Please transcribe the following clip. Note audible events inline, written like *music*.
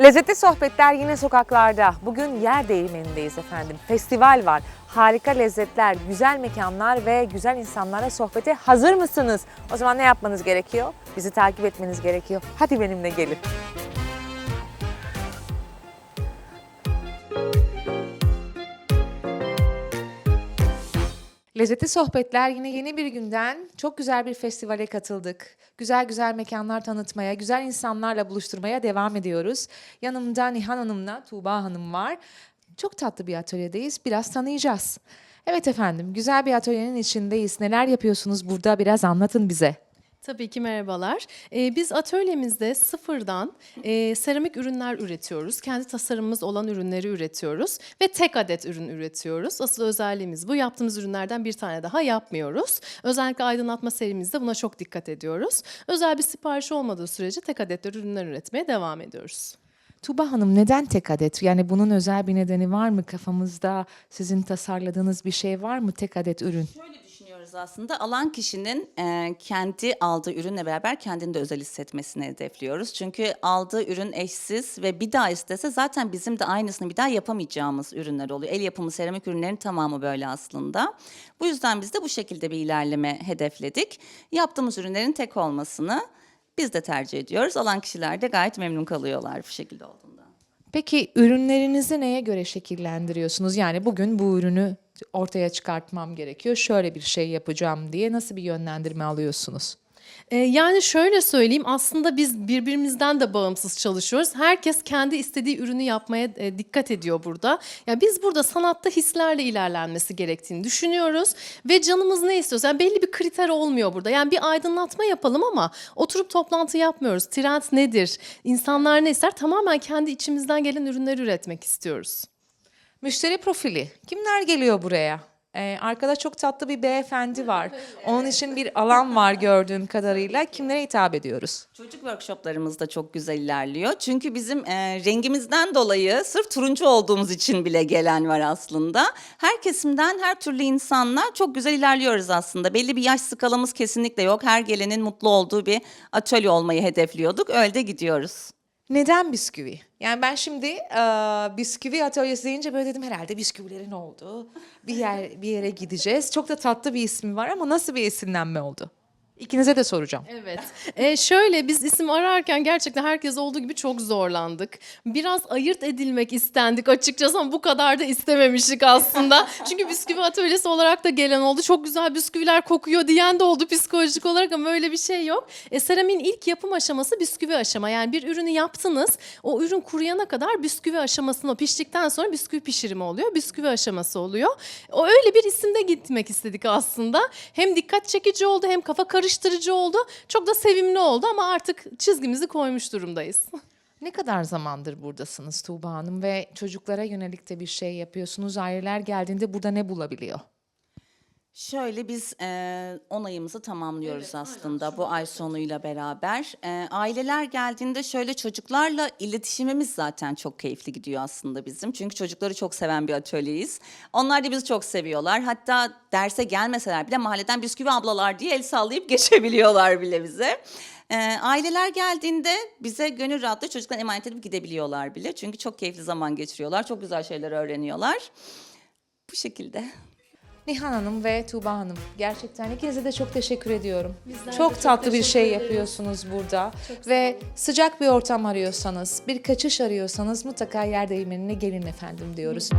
Lezzetli sohbetler yine sokaklarda. Bugün yer değirmenindeyiz efendim. Festival var. Harika lezzetler, güzel mekanlar ve güzel insanlarla sohbete hazır mısınız? O zaman ne yapmanız gerekiyor? Bizi takip etmeniz gerekiyor. Hadi benimle gelin. Lezzetli Sohbetler yine yeni bir günden çok güzel bir festivale katıldık. Güzel güzel mekanlar tanıtmaya, güzel insanlarla buluşturmaya devam ediyoruz. Yanımda Nihan Hanım'la Tuğba Hanım var. Çok tatlı bir atölyedeyiz. Biraz tanıyacağız. Evet efendim, güzel bir atölyenin içindeyiz. Neler yapıyorsunuz burada? Biraz anlatın bize. Tabii ki merhabalar. Ee, biz atölyemizde sıfırdan e, seramik ürünler üretiyoruz. Kendi tasarımımız olan ürünleri üretiyoruz ve tek adet ürün üretiyoruz. Asıl özelliğimiz bu. Yaptığımız ürünlerden bir tane daha yapmıyoruz. Özellikle aydınlatma serimizde buna çok dikkat ediyoruz. Özel bir sipariş olmadığı sürece tek adetler ürünler üretmeye devam ediyoruz. Tuğba Hanım neden tek adet? Yani bunun özel bir nedeni var mı? Kafamızda sizin tasarladığınız bir şey var mı? Tek adet ürün. Şöyle düşünüyoruz aslında alan kişinin e, kendi aldığı ürünle beraber kendini de özel hissetmesini hedefliyoruz. Çünkü aldığı ürün eşsiz ve bir daha istese zaten bizim de aynısını bir daha yapamayacağımız ürünler oluyor. El yapımı seramik ürünlerin tamamı böyle aslında. Bu yüzden biz de bu şekilde bir ilerleme hedefledik. Yaptığımız ürünlerin tek olmasını biz de tercih ediyoruz. Alan kişiler de gayet memnun kalıyorlar bu şekilde olduğunda. Peki ürünlerinizi neye göre şekillendiriyorsunuz? Yani bugün bu ürünü ortaya çıkartmam gerekiyor. Şöyle bir şey yapacağım diye nasıl bir yönlendirme alıyorsunuz? Ee, yani şöyle söyleyeyim aslında biz birbirimizden de bağımsız çalışıyoruz. Herkes kendi istediği ürünü yapmaya e, dikkat ediyor burada. Ya biz burada sanatta hislerle ilerlenmesi gerektiğini düşünüyoruz ve canımız ne istiyorsa yani belli bir kriter olmuyor burada. Yani bir aydınlatma yapalım ama oturup toplantı yapmıyoruz. Trend nedir? İnsanlar ne ister? Tamamen kendi içimizden gelen ürünleri üretmek istiyoruz. Müşteri profili. Kimler geliyor buraya? Ee, arkada çok tatlı bir beyefendi *laughs* var. Onun için bir alan var gördüğüm kadarıyla. Kimlere hitap ediyoruz? Çocuk workshoplarımız da çok güzel ilerliyor. Çünkü bizim e, rengimizden dolayı sırf turuncu olduğumuz için bile gelen var aslında. Her kesimden her türlü insanla çok güzel ilerliyoruz aslında. Belli bir yaş skalamız kesinlikle yok. Her gelenin mutlu olduğu bir atölye olmayı hedefliyorduk. Öyle de gidiyoruz. Neden bisküvi? Yani ben şimdi e, bisküvi atölyesi deyince böyle dedim herhalde bisküvilerin olduğu bir yer bir yere gideceğiz. Çok da tatlı bir ismi var ama nasıl bir esinlenme oldu? İkinize de soracağım. Evet. Ee, *laughs* şöyle biz isim ararken gerçekten herkes olduğu gibi çok zorlandık. Biraz ayırt edilmek istendik açıkçası ama bu kadar da istememiştik aslında. *laughs* Çünkü bisküvi atölyesi olarak da gelen oldu. Çok güzel bisküviler kokuyor diyen de oldu psikolojik olarak ama öyle bir şey yok. E, seramin ilk yapım aşaması bisküvi aşama. Yani bir ürünü yaptınız. O ürün kuruyana kadar bisküvi aşamasını o piştikten sonra bisküvi pişirimi oluyor. Bisküvi aşaması oluyor. O öyle bir isimde gitmek istedik aslında. Hem dikkat çekici oldu hem kafa karıştırıcı oldu. Çok da sevimli oldu ama artık çizgimizi koymuş durumdayız. Ne kadar zamandır buradasınız Tuğba Hanım ve çocuklara yönelik de bir şey yapıyorsunuz. Aileler geldiğinde burada ne bulabiliyor? Şöyle biz e, 10 ayımızı tamamlıyoruz aslında bu ay sonuyla beraber. E, aileler geldiğinde şöyle çocuklarla iletişimimiz zaten çok keyifli gidiyor aslında bizim. Çünkü çocukları çok seven bir atölyeyiz. Onlar da bizi çok seviyorlar. Hatta derse gelmeseler bile mahalleden bisküvi ablalar diye el sallayıp *laughs* geçebiliyorlar bile bize. E, aileler geldiğinde bize gönül rahatlığı çocuklarına emanet edip gidebiliyorlar bile. Çünkü çok keyifli zaman geçiriyorlar. Çok güzel şeyler öğreniyorlar. Bu şekilde. Nihan Hanım ve Tuğba Hanım gerçekten ikinize de çok teşekkür ediyorum. Bizler çok çok tatlı bir şey ederiz. yapıyorsunuz burada Çok ve sıcak bir ortam arıyorsanız, bir kaçış arıyorsanız mutlaka yer değirmenine gelin efendim diyoruz.